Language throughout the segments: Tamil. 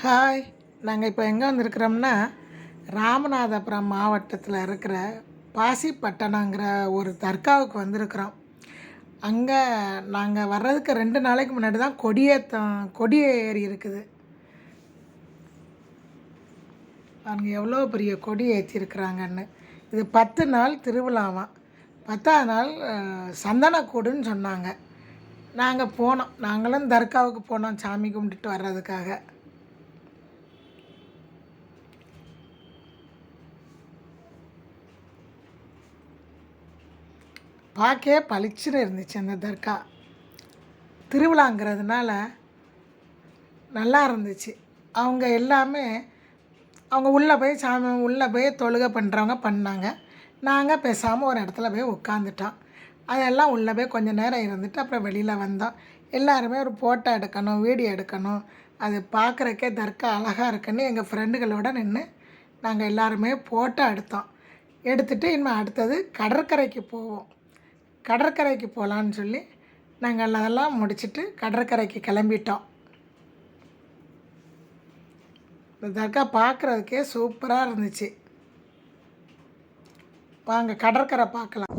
ஹாய் நாங்கள் இப்போ எங்கே வந்திருக்கிறோம்னா ராமநாதபுரம் மாவட்டத்தில் இருக்கிற பாசிப்பட்டணங்கிற ஒரு தர்காவுக்கு வந்திருக்கிறோம். அங்கே நாங்கள் வர்றதுக்கு ரெண்டு நாளைக்கு முன்னாடி தான் கொடியேற்றம் கொடியேறி இருக்குது. அங்கே எவ்வளோ பெரிய கொடி ஏற்றிருக்கிறாங்கன்னு இது பத்து நாள் திருவிழாவாம் பத்தாவது நாள் சந்தனக்கூடுன்னு சொன்னாங்க. நாங்கள் போனோம். நாங்களும் தர்காவுக்கு போனோம் சாமி கும்பிட்டுட்டு வர்றதுக்காக. பார்க்கவே பளிச்சுன்னு இருந்துச்சு அந்த தர்கா. திருவிழாங்கிறதுனால நல்லா இருந்துச்சு. அவங்க எல்லாமே அவங்க உள்ளே போய் சாமி உள்ளே போய் தொழுகை பண்ணுறவங்க பண்ணாங்க. நாங்கள் பேசாமல் ஒரு இடத்துல போய் உட்காந்துட்டோம் அதெல்லாம் உள்ளே போய் கொஞ்சம் நேரம் இருந்துட்டு அப்புறம் வெளியில் வந்தோம். எல்லாருமே ஒரு ஃபோட்டோ எடுக்கணும் வீடியோ எடுக்கணும். அது பார்க்குறக்கே தர்கா அழகாக இருக்குன்னு எங்கள் ஃப்ரெண்டுகளோட நின்று நாங்கள் எல்லாருமே ஃபோட்டோ எடுத்தோம். எடுத்துகிட்டு இனிமேல் அடுத்தது கடற்கரைக்கு போவோம். கடற்கரைக்கு போகலான்னு சொல்லி நாங்கள் அதெல்லாம் முடிச்சுட்டு கடற்கரைக்கு கிளம்பிட்டோம். இந்த தர்கா பார்க்குறதுக்கே சூப்பராக இருந்துச்சு. வாங்க கடற்கரை பார்க்கலாம்.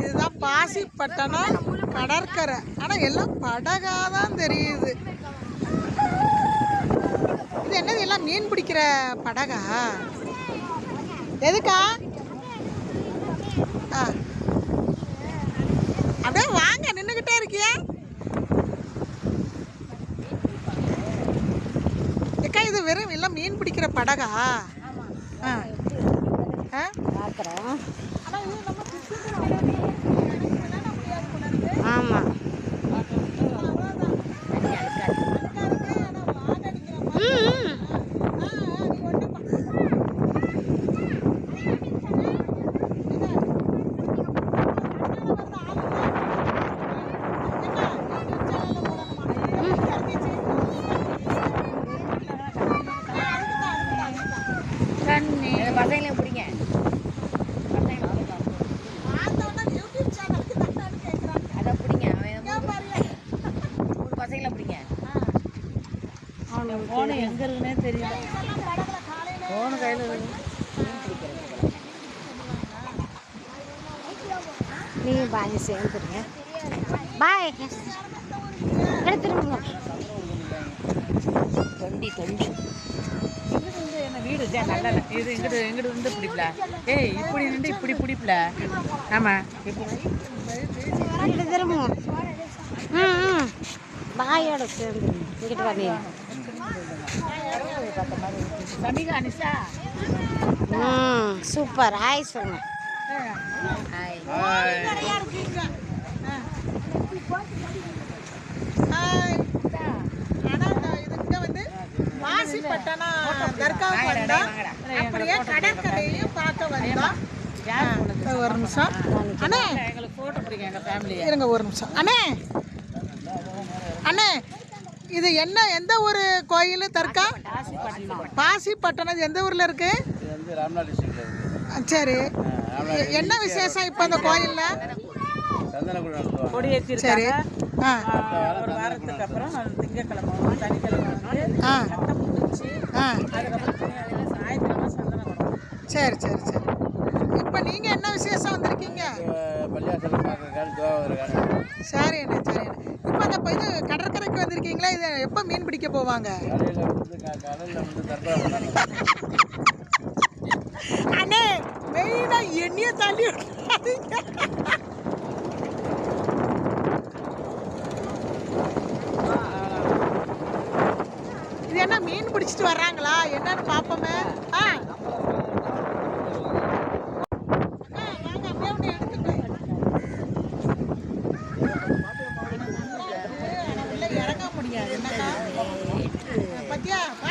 இதுதான் பாசிப்பட்டணம் கடற்கரை. ஆனால் எல்லாம் படகாக தான் தெரியுது. இது என்னது எல்லாம் மீன் பிடிக்கிற படகா? எதுக்கா ஆ அப்படியே வாங்க நின்றுக்கிட்டே இருக்கியா ஏக்கா இது வெறும் எல்லாம் மீன் பிடிக்கிற படகா ஆ ஆ ஃபோனு கையில் நீங்கள் பாஞ்சு சேர்ந்துருங்க. பாய். எடுத்துருங்க தொண்டி தொண்டி என்ன வீடு நல்லா. இது இங்கிட்டு இங்கிட்டு வந்து பிடிப்பல ஏய் இப்படி நின்று இப்படி பிடிப்பல ஆமா இப்படி திரும்புங்க. ம் ம். பாயோட சேர்ந்து இங்கிட்டு வரீங்க ம் சூப்பர். ஹாய் சொல்லுங்க ஹாய் வாசிப்பட்டணம் தர்காவுக்கு வந்தோம் அப்படியே கடற்கரையும் பார்க்க வந்தோம் யார் ஆ, ஒரு நிமிஷம் அண்ணே எங்களுக்கு போட்டோ பிடிக்கும் எங்கள் ஃபேமிலி இருங்க ஒரு நிமிஷம் அண்ணே அண்ணே இது என்ன எந்த ஊர் கோயில் தர்கா பாசிப்பட்டணம் இது எந்த ஊரில் இருக்கு? சரி. என்ன விசேஷம் இப்போ அந்த கோயிலில்? சரி. ஒரு வாரத்துக்கு அப்புறம் திங்கக்கிழமை சனிக்கிழமை சரி சரி சரி. இப்போ நீங்கள் என்ன விசேஷம் வந்திருக்கீங்க? சரி அண்ணே சரி அண்ணே இப்போ அந்த இது இருக்கீங்களா? இது எப்போ மீன் பிடிக்க போவாங்க? அண்ணே மெயினாக எண்ணெயை தள்ளி இது என்ன மீன் பிடிச்சிட்டு வர்றாங்களா? என்னன்னு பார்ப்போமே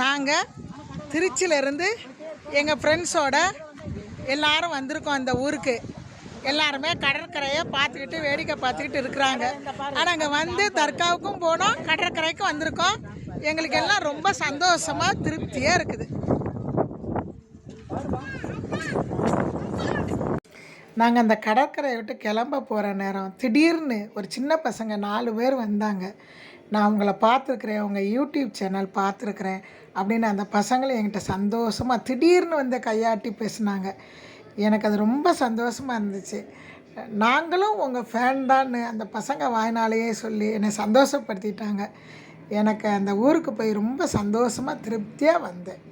நாங்கள் திருச்சியிலேருந்து எங்கள் ஃப்ரெண்ட்ஸோட எல்லாரும் வந்திருக்கோம் அந்த ஊருக்கு. எல்லாருமே கடற்கரையை பார்த்துக்கிட்டு வேடிக்கை பார்த்துக்கிட்டு இருக்கிறாங்க. ஆனால் அங்கே வந்து தர்காவுக்கும் போனோம் கடற்கரைக்கும் வந்திருக்கோம். எங்களுக்கு எல்லாம் ரொம்ப சந்தோஷமாக திருப்தியாக இருக்குது. நாங்கள் அந்த கடற்கரையை விட்டு கிளம்ப போகிற நேரம் திடீர்னு ஒரு சின்ன பசங்க நாலு பேர் வந்தாங்க. நான் அவங்கள பார்த்துருக்குறேன் அவங்க யூடியூப் சேனல் பார்த்துருக்குறேன் அப்படின்னு அந்த பசங்களும் என்கிட்ட சந்தோஷமாக திடீர்னு வந்து கையாட்டி பேசினாங்க. எனக்கு அது ரொம்ப சந்தோஷமாக இருந்துச்சு. நாங்களும் உங்கள் ஃபேன் தான்னு அந்த பசங்க வாய்னாலேயே சொல்லி என்னை சந்தோஷப்படுத்திட்டாங்க. எனக்கு அந்த ஊருக்கு போய் ரொம்ப சந்தோஷமாக திருப்தியாக வந்தேன்.